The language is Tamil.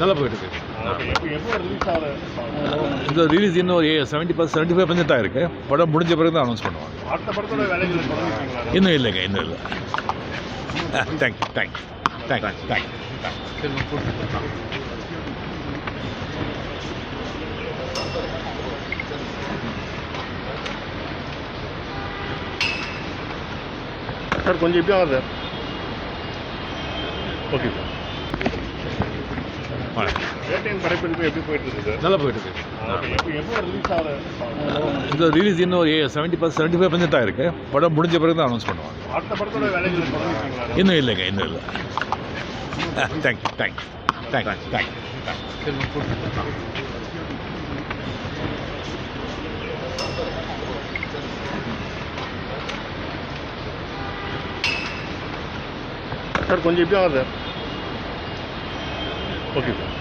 நல்லா போயிட்டு இருக்கு ரிலீஸ் ஆகுது? இந்த ரிலீஸ் இன்னும் seventy percent seventy five percent ஆயிருக்கு. படம் முடிஞ்ச பிறகு தான் அனௌன்ஸ் பண்ணுவாங்க. இன்னும் இல்லைங்க இன்னும் இல்லை. Thank you thank you thank you thank you sir கொஞ்சம் எப்படி ஆகுது. ஓகே சார் நல்லா போயிட்டு இருக்கு. ரிலீஸ் ஆகுது? இந்த ரிலீஸ் இன்னும் ஒரு seventy percent seventy five percent ஆயிருக்கு படம் முடிஞ்ச பிறகு தான் அனௌன்ஸ் பண்ணுவாங்க இன்னும் இல்லைங்க இன்னும் இல்லை. Thank you thank you thank you thank you sir கொஞ்சம் எப்படி ஆகுது சார். Okay sir.